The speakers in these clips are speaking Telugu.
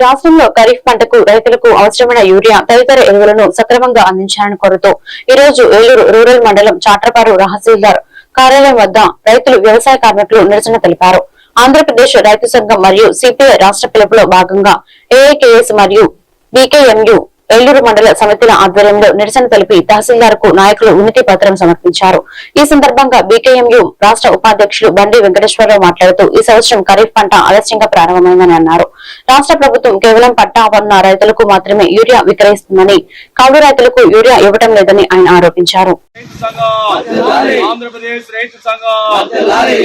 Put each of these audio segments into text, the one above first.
రాష్ట్రంలో ఖరీఫ్ పంటకు రైతులకు అవసరమైన యూరియా తదితర ఎరువులను సక్రమంగా అందించాలని కోరుతూ ఈ రోజు ఏలూరు రూరల్ మండలం చాట్రపారు రహసీల్దార్ కార్యాలయం వద్ద రైతులు వ్యవసాయ కార్మికులు నిరసన తెలిపారు. ఆంధ్రప్రదేశ్ రైతు సంఘం మరియు సిపిఐ రాష్ట్ర పిలుపులో భాగంగా ఏఐకేఎస్ మరియు బీకేఎంయు ఏలూరు మండల సమితిల ఆధ్వర్యంలో నిరసన తెలిపి తహసీల్దార్కు నాయకులు వినతి పత్రం సమర్పించారు. ఈ సందర్భంగా బీకేఎంయు రాష్ట్ర ఉపాధ్యక్షులు బండి వెంకటేశ్వరరావు మాట్లాడుతూ ఈ సంవత్సరం ఖరీఫ్ పంట ఆలస్యంగా ప్రారంభమైందని అన్నారు. రాష్ట్ర ప్రభుత్వం కేవలం పట్టా ఉన్న రైతులకు మాత్రమే యూరియా విక్రయిస్తుందని కౌలు రైతులకు యూరియా ఇవ్వడం లేదని ఆయన ఆరోపించారు. రైతు సంఘం ఆంధ్రప్రదేశ్ రైతు సంఘం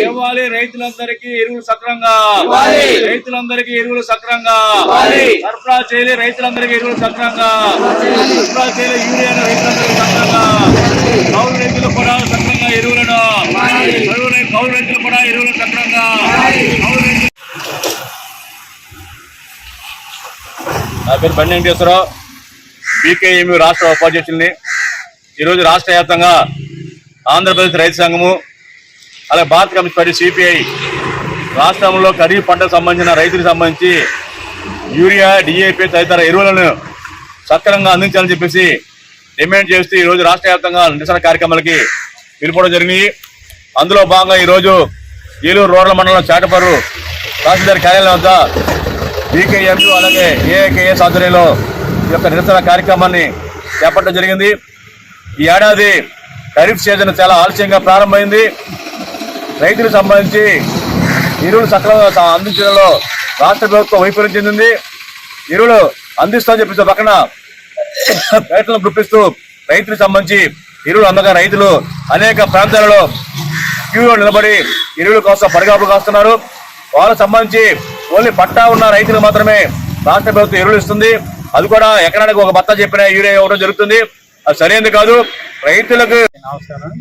ఇవ్వాలి రైతులందరికీ ఎరువులు సక్రంగా. రైతులందరికీ ఎరువులు సక్రంగా. సరఫరా చేయాలి రైతులందరికీ ఎరువులు సక్రంగా. సరఫరా యూరియాను రైతులందరికీ సక్రంగా కౌలు రైతులు కూడా సక్రంగా ఎరువులను కౌలు కౌలు రైతులు కూడా ఎరువులు సక్రంగా కౌలు రైతులు నా పేరు బండి వెంకటేశ్వరరావు. బీకేఎంయు రాష్ట్ర ఉపాధ్యక్షుల్ని. ఈరోజు రాష్ట్ర వ్యాప్తంగా ఆంధ్రప్రదేశ్ రైతు సంఘము అలాగే భారత కమ్యూనిస్ట్ పార్టీ సిపిఐ రాష్ట్రంలో ఖరీఫ్ పంటకు సంబంధించిన రైతులకు సంబంధించి యూరియా డిఏపి తదితర ఎరువులను సక్రమంగా అందించాలని చెప్పేసి డిమాండ్ చేస్తూ ఈరోజు రాష్ట్ర వ్యాప్తంగా నిరసన కార్యక్రమాలకి పిలుపుకోవడం జరిగింది. అందులో భాగంగా ఈరోజు ఏలూరు రోడ్ల మండలం చాటపర్రు తహసీల్దార్ కార్యాలయం వద్ద బీకేఎంయు అలాగే ఏఐకేఎస్ ఆధ్వర్యంలో ఈ యొక్క నిరసన కార్యక్రమాన్ని చేపట్టడం జరిగింది. ఈ ఏడాది ఖరీఫ్ సీజన్ చాలా ఆలస్యంగా ప్రారంభమైంది. రైతులకు సంబంధించి ఎరువులు సక్రమంగా అందించడంలో రాష్ట్ర ప్రభుత్వం వైఫల్యం చెందింది. ఎరువులు అందిస్తామని చెప్పేసి పక్కన రైతులను గుప్పిస్తూ రైతులకు సంబంధించి ఎరువులు అందగా రైతులు అనేక ప్రాంతాలలో క్యూలో నిలబడి ఎరువుల కోసం పరిగాపులు కాస్తున్నారు. వాళ్ళకు సంబంధించి ఓన్లీ పట్టా ఉన్న రైతులు మాత్రమే రాష్ట్ర ప్రభుత్వం ఎరువులు ఇస్తుంది. అది కూడా ఎకరానికి ఒక బత్త చెప్పిన యూరియా ఇవ్వడం జరుగుతుంది. అది సరైనది కాదు. రైతులకు నమస్కారం.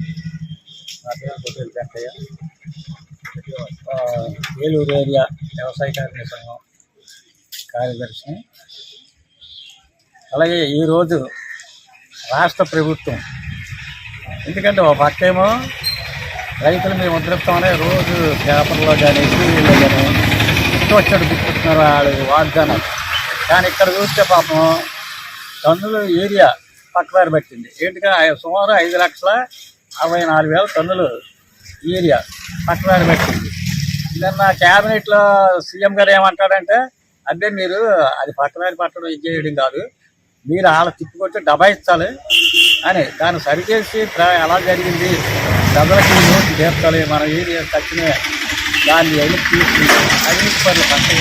ఏలూరు ఏరియా వ్యవసాయ కార్మిక సంఘం కార్యదర్శిని అలాగే ఈరోజు రాష్ట్ర ప్రభుత్వం. ఎందుకంటే ఒక పక్కేమో రైతులు మేము ముద్రిస్తామని రోజు పేపర్లో కానీ టీవీలో కానీ ఇష్టం వచ్చాడు గుర్తున్నారు వాళ్ళు వాగ్దానాలు. కానీ ఇక్కడ చూస్తే పాపం టన్నులు ఏరియా పక్కదారి పట్టింది. ఏంటిగా సుమారు ఐదు లక్షల అరవై నాలుగు వేల టన్నులు ఏరియా పక్కదారి పట్టింది. నిన్న క్యాబినెట్లో సీఎం గారు ఏమంటాడంటే అదే మీరు అది పక్కదారి పట్టడం ఇది చేయడం కాదు. మీరు వాళ్ళ తిప్పుకొచ్చి దబాయించాలి అని దాన్ని సరిచేసి ఎలా జరిగింది? ప్రజలకి నోటు తీర్చాలి మన ఏరియా తగ్గిన దాన్ని ఎన్ని తీసుకుని అవినీతి పనులు కష్టం